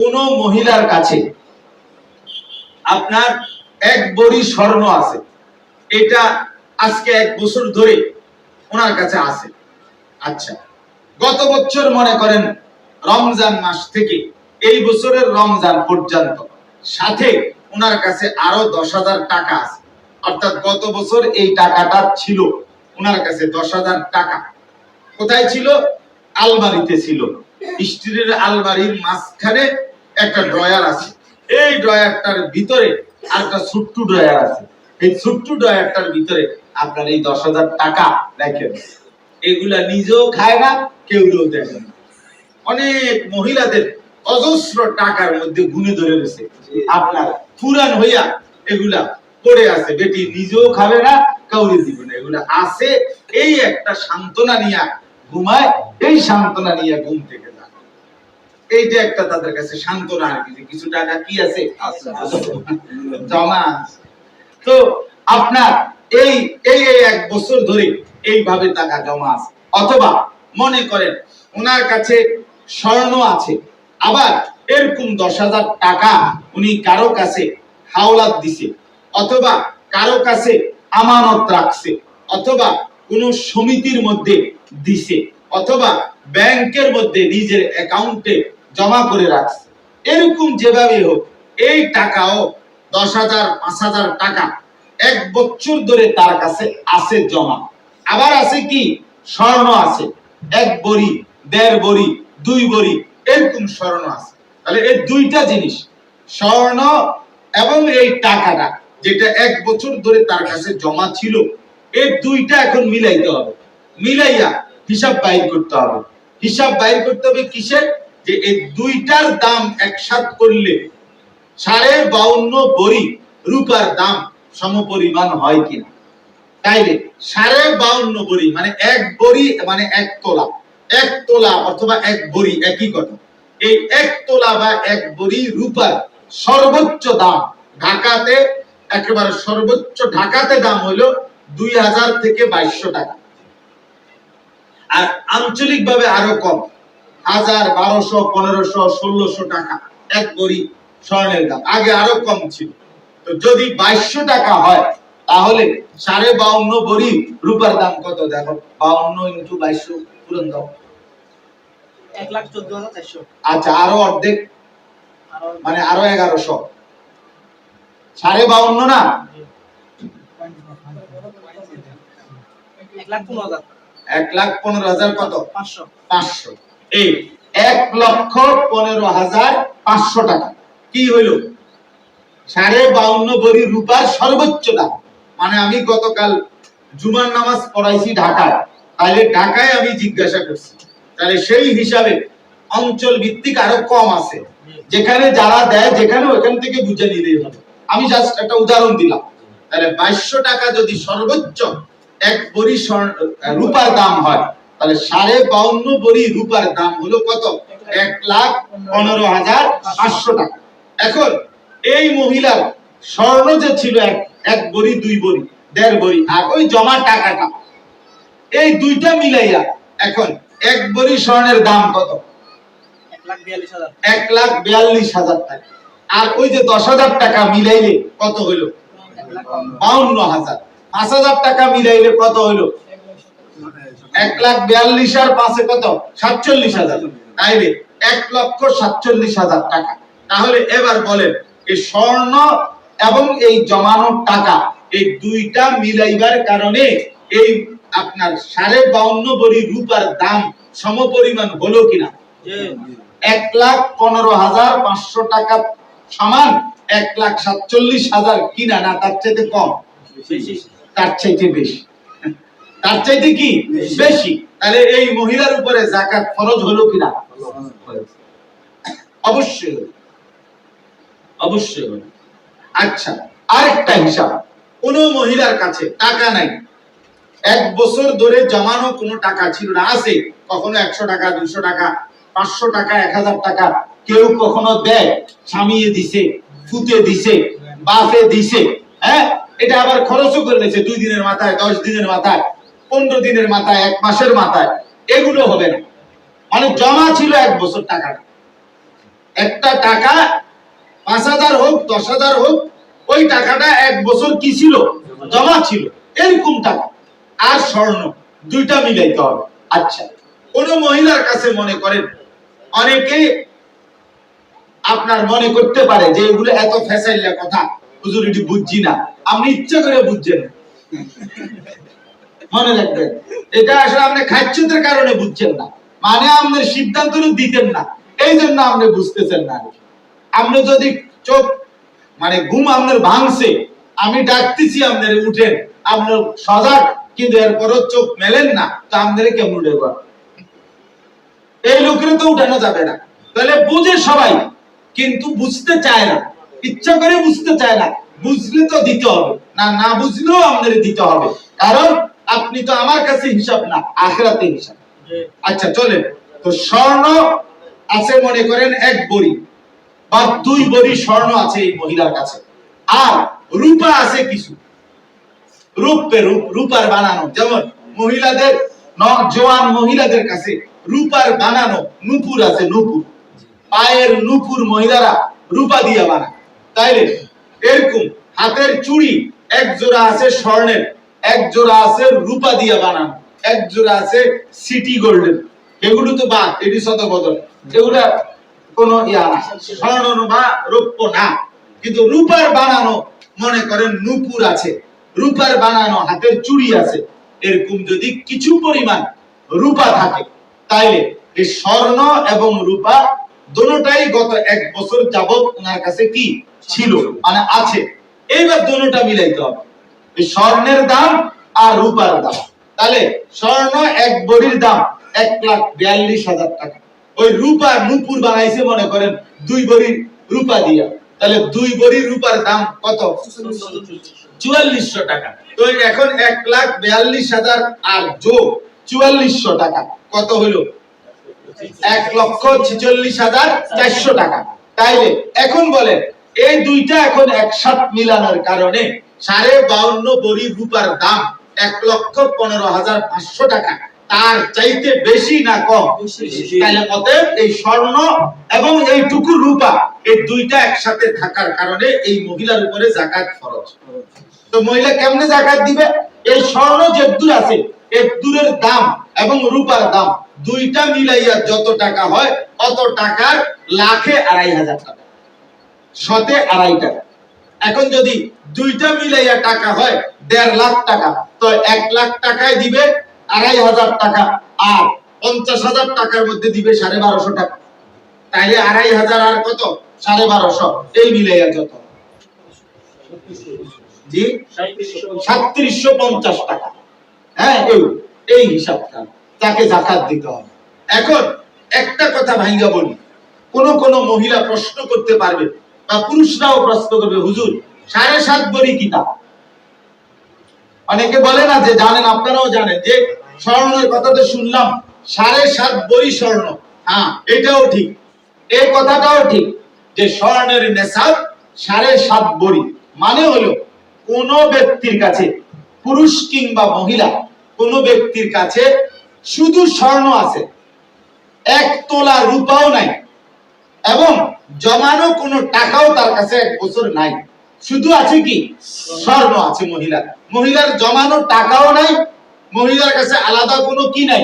কোন মহিলার কাছে আপনার এক বড়ি স্বর্ণ আছে। এটা আজকে এক বছর ধরে ওনার কাছে আছে। আচ্ছা গত বছর মনে করেন রমজান মাস থেকে এই বছরের রমজান পর্যন্ত সাথে ওনার কাছে আরও দশ হাজার টাকা আছে। অর্থাৎ গত বছর এই টাকাটা ছিল ওনার কাছে দশ হাজার টাকা। কোথায় ছিল? আলমারিতে ছিল। স্ত্রীর আলমারির মাঝখানে একটা ড্রয়ার আছে। এই ড্রয়ারটার ভিতরে একটা ছোট্ট ড্রয়ার আছে। এই ছোট্ট ড্রয়ারটার ভিতরে আপনার এই দশ হাজার টাকা রাখেন এগুলা নিজেও খায় না, কেউ দেখে না। অনেক মহিলাদের অজস্র টাকার মধ্যে গুনে ধরে রয়েছে আপনার পুরান হইয়া এগুলা পড়ে আছে। বেটি নিজেও খাবে না, কাউরে দিবে না। এগুলা আছে। এই একটা সান্ত্বনা নিয়া ঘুমায়, এই সান্ত্বনা নিয়ে ঘুম থেকে এইটা একটা তাদের কাছে সান্ত্বনা আর কি কিছু টাকা কি আছে? জমা আছে। তো আপনার এই এই এই এক বছর ধরে এইভাবে টাকা জমা আছে। অথবা মনে করেন ওনার কাছে স্বর্ণ আছে আবার এরকম দশ হাজার টাকা উনি কারও কাছে হাওলাত দিছে অথবা কারও কাছে আমানত রাখছে অথবা কোন সমিতির মধ্যে দিছে অথবা ব্যাংকের মধ্যে নিজের অ্যাকাউন্টে জমা করে রাখছে। এরকম যেভাবে হোক, এই টাকাও দশ হাজার, পাঁচ হাজার টাকা এক বছর ধরে তার কাছে আছে জমা। আবার আছে কি? স্বর্ণ আছে। এক বড়ি, দেড় বড়ি, দুই বড়ি, এরকম স্বর্ণ আছে। তাহলে এই দুইটা জিনিস, স্বর্ণ এবং এই টাকাটা যেটা এক বছর ধরে তার কাছে জমা ছিল, এই দুইটা এখন মিলাইতে হবে। মিলাইয়া হিসাব বাইর করতে হবে। হিসাব বাইর করতে হবে কিসের? যে এই দুইটার দাম একসাথ করলে সাড়ে বাউন্ন বড়ি রূপার দাম সমপরিমাণ হয় কিনা? তাইলে সাড়ে বাউন্ন বড়ি মানে এক বড়ি মানে এক তোলা। এক তোলা অথবা এক বড়ি একই কথা। এই এক তোলা বা এক বড়ি রূপার সর্বোচ্চ দাম ঢাকাতে একেবারে সর্বোচ্চ ঢাকাতে দাম হলো দুই হাজার থেকে বাইশশো টাকা। আর আঞ্চলিক ভাবে আরও কম। হাজার বারোশো পনেরোশো ষোলোশো টাকা এক বড়ি স্বর্ণের দাম আগে আরও কম ছিল। তো যদি বাইশশো টাকা হয় তাহলে সাড়ে বাউন্ন বড়ি রূপার দাম কত? দেখো বাউন্ন ইন্টু বাইশশো পূরণ দাও। চারশো। আচ্ছা আরও অর্ধেক। মানে আরও এগারোশো। সাড়ে বাউন্ন না? এক লাখ পনেরো হাজার কত? পাঁচশো। পাঁচশো। এই এক লক্ষ পনেরো হাজার পাঁচশো টাকা। কি সাড়ে বাউন্ন রূপার সর্বোচ্চ দাম। মানে আমি গতকাল জুমার নামাজ পড়াইছি ঢাকায়। তাহলে ঢাকায় আমি জিজ্ঞাসা করছি তাহলে সেই হিসাবে অঞ্চল ভিত্তিক আরও কম আছে। যেখানে যারা দেয়, যেখানে ওখান থেকে বুঝে নিলেই হবে। আমি জাস্ট একটা উদাহরণ দিলাম। তাহলে বাইশশো টাকা যদি সর্বোচ্চ এক স্বর্ণ- রূপার দাম হয় তাহলে সাড়ে বাউন্ন বড়ি রূপার দাম হলো কত? এক লাখ পনেরো হাজার পাঁচশো টাকা। এখন এই মহিলার স্বর্ণ যে ছিল এক বড়ি দুই বড়ি দেড় বড়ি আর ওই জমা টাকাটা এই দুইটা মিলাইয়া এখন এক বড়ি স্বর্ণের দাম কত? এক লাখ বিয়াল্লিশ হাজার। টাকা। আর ওই যে দশ হাজার টাকা মিলাইলে কত হইল? বাউন্ন হাজার। পাঁচ হাজার টাকা মিলাইলে কত হইল? এক লাখ বিয়াল্লিশ আর পাঁচে কত? সাতচল্লিশ হাজার। তাইলে এক লক্ষ সাতচল্লিশ হাজার টাকা। তাহলে এবার বলেন, এই স্বর্ণ এবং এই জমানোর টাকা, এই দুইটা মিলাইবার কারণে এই আপনার সাড়ে বাউন্ন বড়ি রূপার দাম সমপরিমাণ হলো কিনা? এক লাখ পনেরো হাজার পাঁচশো টাকা সমান এক লাখ সাতচল্লিশ হাজার কিনা না? তার চাইতে কম। তার চাইতে বেশি। তার চাইতে কি? বেশি। তাহলে এই মহিলার উপরে জাকাত ফরজ হলো কিনা? অবশ্যই অবশ্যই। আচ্ছা আরেকটা হিসাব। কোন মহিলার কাছে টাকা নাই। এক বছর ধরে জমানো কোনো টাকা ছিল না। আছে, কখনো একশো টাকা, দুশো টাকা, পাঁচশো টাকা, এক হাজার টাকা। কেউ কখনো দেয় সামিয়ে দিছে ফুতে দিছে বাফে দিছে। হ্যাঁ? এটা আবার খরচও করে নিয়েছে। দুই দিনের মাথায়, দশ দিনের মাথায়। পনেরো দিনের মাথায়, এক মাসের মাথায়, এগুলো হবে না। মানে জমা ছিল এক বছর টাকাটা একটা টাকা পাঁচ হাজার হোক, দশ হাজার হোক, ওই টাকাটা এক বছর কি ছিল? জমা ছিল। এরকম টাকা। আর স্বর্ণ, দুইটা মিলাইতে হবে। আচ্ছা কোন মহিলার কাছে মনে করেন? অনেকে আপনার মনে করতে পারে যে এগুলো এত ফ্যাসাইলা কথা। হুজুর, এটি বুঝছি না। আপনি ইচ্ছা করে বুঝছেন। মনে রাখবেন। এটা আসলে আপনি খাচ্ছতের কারণে বুঝছেন না। মানে আপনার সিদ্ধান্ত দিতেন না। এই জন্য আপনি বুঝতেছেন না আপনি যদি চোখ মানে ঘুম আপনার ভাঙছে, আমি ডাকতেছি আপনার, উঠেন। আপনার সজাগ, কিন্তু এরপরও চোখ মেলেন না, তো আপনার কেমন উঠে এই লোকের তো উঠানো যাবে না। তাহলে বুঝে সবাই, কিন্তু বুঝতে চায় না। ইচ্ছা করে বুঝতে চায় না। বুঝলে তো দিতে হবে। না না বুঝলেও আমাদের দিতে হবে। কারণ আপনি তো আমার কাছে হিসাব না আখরাতে হিসাব। আচ্ছা চলে তো স্বর্ণ আছে মনে করেন এক বড়ি বা দুই বড়ি স্বর্ণ আছে এই মহিলার কাছে। আর রূপা আছে কিছু। রূপে রূপ রূপার বানানো। যেমন মহিলাদের জোয়ান মহিলাদের কাছে রূপার বানানো নুপুর আছে নুপুর। পায়ের নুপুর মহিলারা রূপা দিয়ে বানায়। তাইলে এরকম হাতের চুড়ি এক জোড়া আছে স্বর্ণের। এক জোড়া আছে রূপা দিয়ে বানানো, এক জোড়া আছে সিটি গোল্ডের এগুলো তো বাদ, এটি শত বদল। এগুলা কোনো ইয়া না স্বর্ণ বা রৌপ্য না। কিন্তু রূপার বানানো, মনে করেন নুপুর আছে, রূপার বানানো হাতের চুড়ি আছে। এরকম যদি কিছু পরিমাণ রূপা থাকে, তাইলে এই স্বর্ণ এবং রূপা দোনোটাই গত এক বছর যাবত ওনার কাছে কি ছিল? মানে আছে। এইবার দোনোটা মিলাইতে হবে। স্বর্ণের দাম আর রূপার দাম। তাহলে স্বর্ণ এক বড়ির দাম এক লাখ বিয়াল্লিশ হাজার টাকা। ওই রূপা নুপুর বানাইছে মনে করেন দুই বড়ির রূপা দিয়া। তাহলে দুই বড়ির রূপার দাম কত? চুয়াল্লিশশো টাকা। তো এখন এক লাখ বিয়াল্লিশ হাজার আর যোগ চুয়াল্লিশশো টাকা। কত হলো এক লক্ষ ছিচল্লিশ হাজার চারশো টাকা। তাইলে এখন বলেন, এই দুইটা এখন একসাথ মিলানোর কারণে সাড়ে বাউন্ন বড়ি রূপার দাম এক লক্ষ পনেরো হাজার পাঁচশো টাকা। তার চাইতে বেশি না কম। তাহলে অতএব এই স্বর্ণ এবং এইটুকু রূপা এই দুইটা একসাথে থাকার কারণে এই মহিলার উপরে জাকাত খরচ তো মহিলা কেমনে জাকাত দিবে? এই স্বর্ণ যেদূর আছে এদূরের দাম এবং রূপার দাম দুইটা মিলাইয়া যত টাকা হয় অত টাকার লাখে আড়াই হাজার টাকা। শতে আড়াই টাকা। এখন যদি দুইটা মিলাইয়া টাকা হয়, দেড় লাখ টাকা, তো এক লাখ টাকায় দিবে আড়াই হাজার টাকা, আর পঞ্চাশ হাজার টাকার মধ্যে দিবে সাড়ে বারোশো টাকা। তাইলে আড়াই হাজার আর কত? সাড়ে বারোশো। এই মিলাইয়া যত। জি? সাতত্রিশশো পঞ্চাশ টাকা। হ্যাঁ এই এই হিসাবটা। তাকে জাকাত দিতে হবে। এখন একটা কথা ভাইঙ্গা বলি। কোন কোন মহিলা প্রশ্ন করতে পারবে বা পুরুষরাও প্রশ্ন করবে, হুজুর, সাড়ে সাত বড়ি কিতাব অনেকে বলে না যে জানেন, আপনারাও জানেন যে স্বর্ণের কথাটা শুনলাম, সাড়ে সাত বড়ি স্বর্ণ। হ্যাঁ এটাও ঠিক। এই কথাটাও ঠিক যে স্বর্ণের নেশাব সাড়ে সাত বড়ি। মানে হলো, কোন ব্যক্তির কাছে, পুরুষ কিংবা মহিলা, কোন ব্যক্তির কাছে শুধু স্বর্ণ আছে, এক তোলা রূপাও নাই। এবং জমানো কোনো টাকাও তার কাছে এক বছর নাই। শুধু আছে কি? স্বর্ণ আছে মহিলা মহিলার জমানো টাকাও নাই, মহিলার কাছে আলাদা কোনো কি নাই?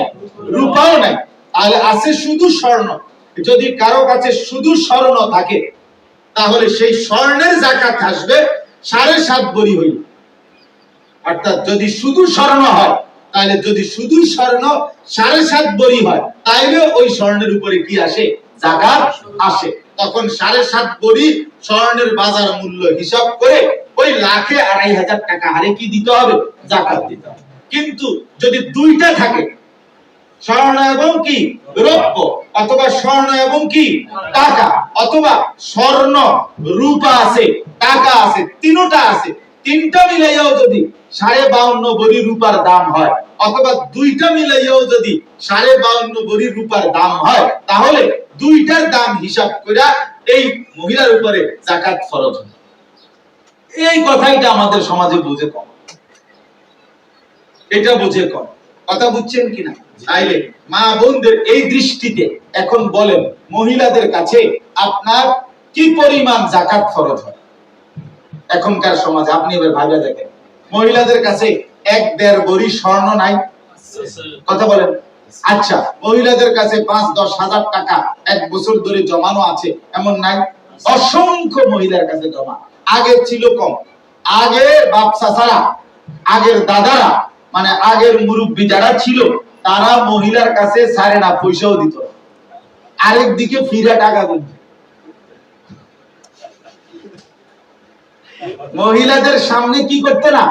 রূপাও নাই। তাহলে আছে শুধু স্বর্ণ। যদি কারও কাছে শুধু স্বর্ণ থাকে, তাহলে সেই স্বর্ণের জাকাত আসবে সাড়ে সাত বড়ি হইল অর্থাৎ যদি শুধু স্বর্ণ হয়, তাহলে যদি শুধু স্বর্ণ সাড়ে সাত বড়ি হয়, তাইলে ওই স্বর্ণের উপরে কি আসে? জাকাত আসে। তখন সাড়ে সাত বড়ি স্বর্ণের বাজার মূল্য হিসাব করে ওই লাখে আড়াই হাজার টাকা হারে কি দিতে হবে? জাকাত দিতে হবে। কিন্তু যদি দুইটা থাকে, স্বর্ণ এবং কি? রৌপ্য, অথবা স্বর্ণ এবং কি? টাকা, অথবা স্বর্ণ রূপা আছে, টাকা আছে, তিনটা আছে, তিনটা মিলাইয়াও যদি সাড়ে বাউন্ন বড়ি রূপার দাম হয়, অথবা দুইটা মিলাইয়াও যদি সাড়ে বাউন্ন বড়ি রূপার দাম হয়, তাহলে দুইটার দাম হিসাব করে এই মহিলার উপরে জাকাত হয়। এই কথাইটা আমাদের সমাজে বুঝে কম। এটা বুঝে কম। কথা বুঝছেন কিনা? তাইলে মা বোনদের এই দৃষ্টিতে এখন বলেন মহিলাদের কাছে আপনার কি পরিমাণ জাকাত ফরজ হয়? এখনকার সমাজে আপনি এবার ভাইবা দেখেন মহিলাদের কাছে এক দেড় বড়ি স্বর্ণ নাই। কথা বলেন। আচ্ছা মহিলাদের কাছে পাঁচ, দশ হাজার টাকা, এক বছর ধরে জমানো আছে, এমন নাই? অসংখ্য মহিলার কাছে জমা। আগে ছিল কম। আগে বাপ চাচারা আগের দাদারা মানে আগের মুরব্বী যারা ছিল, তারা মহিলার কাছে সারে না, পয়সাও দিত আরেক দিকে ফিরা টাকা গুনত মহিলাদের সামনে কি করতে না?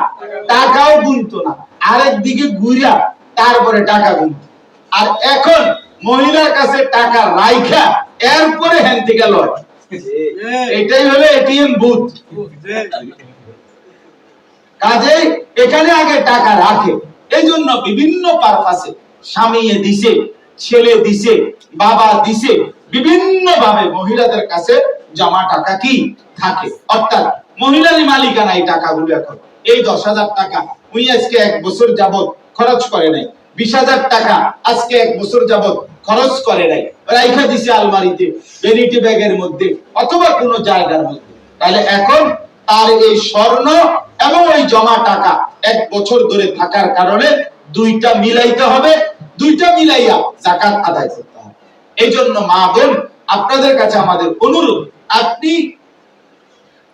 টাকাও গুনতো না। আরেক দিকে ঘুরিয়া তারপরে টাকা গুনতো। আর এখন মহিলার কাছে টাকা রাইখা, এরপরে হ্যান থেকে লয় এটাই হলো এটিএম বুথ। কাজে এখানে আগে টাকা রাখে। এই জন্য বিভিন্ন পারপাসে স্বামী দিছে, ছেলে দিছে, বাবা দিছে বিভিন্ন ভাবে মহিলাদের কাছে জমা টাকা কি থাকে? অর্থাৎ মহিলারই মালিকানা এই টাকাগুলো এখন। এই দশ হাজার টাকা, উনি আজকে এক বছর যাবত খরচ করে নাই। বিশ হাজার টাকা আজকে এক বছর যাবত খরচ করে নাই। রাইখা দিছে আলমারিতে, ভ্যানিটি ব্যাগের মধ্যে, অথবা কোনো জায়গার মধ্যে। তাহলে এখন তার এই স্বর্ণ এবং ওই জমা টাকা এক বছর ধরে থাকার কারণে দুইটা মিলাইতে হবে, দুইটা মিলাইয়া জাকাত আদায় করতে হবে। এই জন্য মা বোন, আপনাদের কাছে আমাদের অনুরোধ, আপনি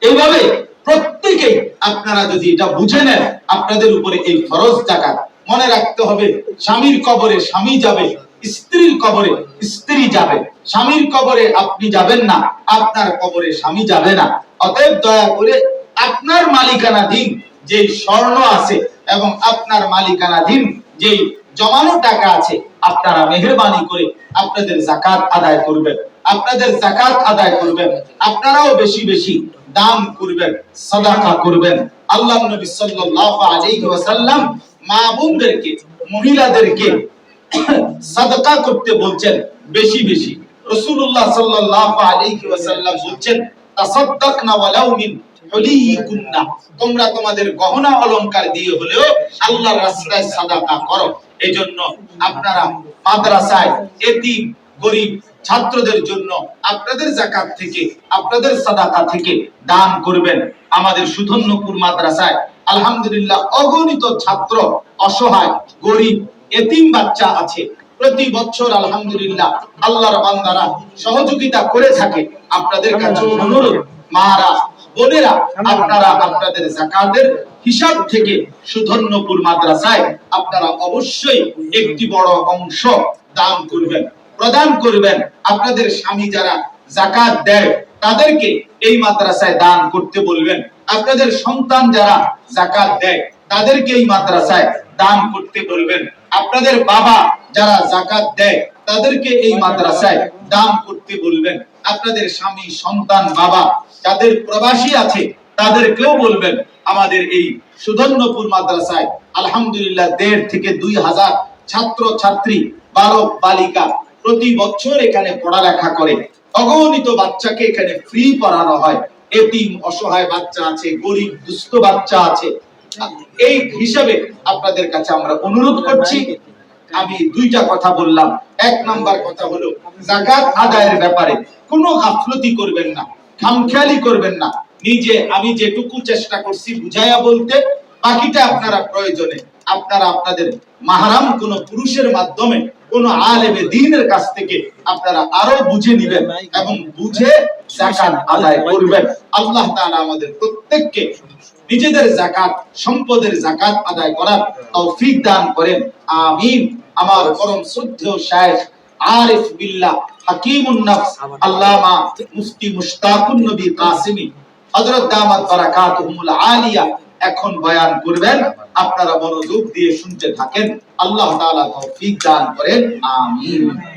এইভাবে প্রত্যেকেই আপনারা যদি এটা বুঝে নেন, আপনাদের উপরে এই ফরজ জাকাত মনে রাখতে হবে, স্বামীর কবরে স্বামী যাবে, স্ত্রীর কবরে স্ত্রী যাবে। স্বামীর কবরে আপনি যাবেন না, আপনার কবরে স্বামী যাবে না। অতএব দয়া করে আপনার মালিকানাধীন যে স্বর্ণ আছে এবং আপনার মালিকানাধীন যে জমানো টাকা আছে, আপনারা মেহরবানি করে আপনাদের জাকাত আদায় করবেন। আপনাদের জাকাত আদায় করবেন। আপনারাও বেশি বেশি দান করবেন, সাদাকা করবেন। আল্লাহ নবী সাল্লাল্লাহু আলাইহি ওয়াসাল্লাম মা মহিলাদেরকে সাদাকা করতে বলছেন, বেশি বেশি। রাসূলুল্লাহ সাল্লাল্লাহু আলাইহি ওয়াসাল্লাম বলছেন, তাসাদদাকনা ওয়ালাউ মিন তোমরা তোমাদের গহনা অলংকার দিয়ে হলেও আল্লাহর রাস্তায় সাদাকা করো। এজন্য আপনারা মাদ্রাসায় এতিম, গরিব ছাত্রদের জন্য আপনাদের জাকাত থেকে, আপনাদের সাদাকা থেকে দান করবেন। আমাদের সুধন্যপুর মাদ্রাসায় আলহামদুলিল্লাহ, অগণিত ছাত্র, অসহায়, গরিব, এতিম বাচ্চা আছে। প্রতি বছর আলহামদুলিল্লাহ আল্লাহর বান্দারা সহযোগিতা করে থাকে। আপনাদের কাছে অনুরোধ মারা বোনেরা, আপনারা আপনাদের জাকাতের হিসাব থেকে সুধন্যপুর মাদ্রাসায় আপনারা অবশ্যই একটি বড় অংশ দান করবেন, প্রদান করবেন। আপনাদের স্বামী যারা জাকাত দেয় তাদেরকে এই মাদ্রাসায় দান করতে বলবেন। আপনাদের সন্তান যারা জাকাত দেয়, তাদেরকে এই মাদ্রাসায় দান করতে বলবেন। আপনাদের বাবা যারা জাকাত দেয়, তাদেরকে এই মাদ্রাসায় দান করতে বলবেন। আপনাদের স্বামী, সন্তান, বাবা যাদের প্রবাসী আছে, তাদেরকেও বলবেন, আমাদের এই সুধন্যপুর মাদ্রাসায় আলহামদুলিল্লাহ দেড় থেকে দুই হাজার ছাত্র ছাত্রী বালক বালিকা প্রতি বছর এখানে পড়ালেখা করে। অগণিত বাচ্চাকে এখানে ফ্রি পড়ানো হয়। এতিম অসহায় বাচ্চা আছে, গরিব, দুস্থ বাচ্চা আছে। এই হিসাবে আপনাদের কাছে আমরা অনুরোধ করছি। আমি দুইটা কথা বললাম। এক নাম্বার কথা হলো, জাকাত আদায়ের ব্যাপারে কোনো গাফলতি করবেন না, খামখেয়ালি করবেন না। নিজে আমি যেটুকু চেষ্টা করছি বুঝাইয়া বলতে, বাকিটা আপনারা প্রয়োজনে আপনারা আপনাদের মাহারাম কোন পুরুষের মাধ্যমে কোন আলেমে দ্বীনের কাছ থেকে আপনারা আরও বুঝে নেবেন এবং বুঝে জাকাত আদায় করবেন। আল্লাহ তাআলা আমাদের প্রত্যেককে নিজেদের জাকাত, সম্পদের জাকাত আদায় করার তৌফিক দান করেন। আমিন। আমার পরম শ্রদ্ধেয় শায়েখ আরিফ বিল্লাহ হাকিমুন নফস, আল্লামা মুফতি মুশতাকুন নবী কাসিমি, হযরত দামাত বারাকাতুহুমুল আলিয়া এখন বয়ান করবেন আপনারা মনোযোগ দিয়ে শুনতে থাকেন। আল্লাহ তাআলা তৌফিক দান করেন। আমিন।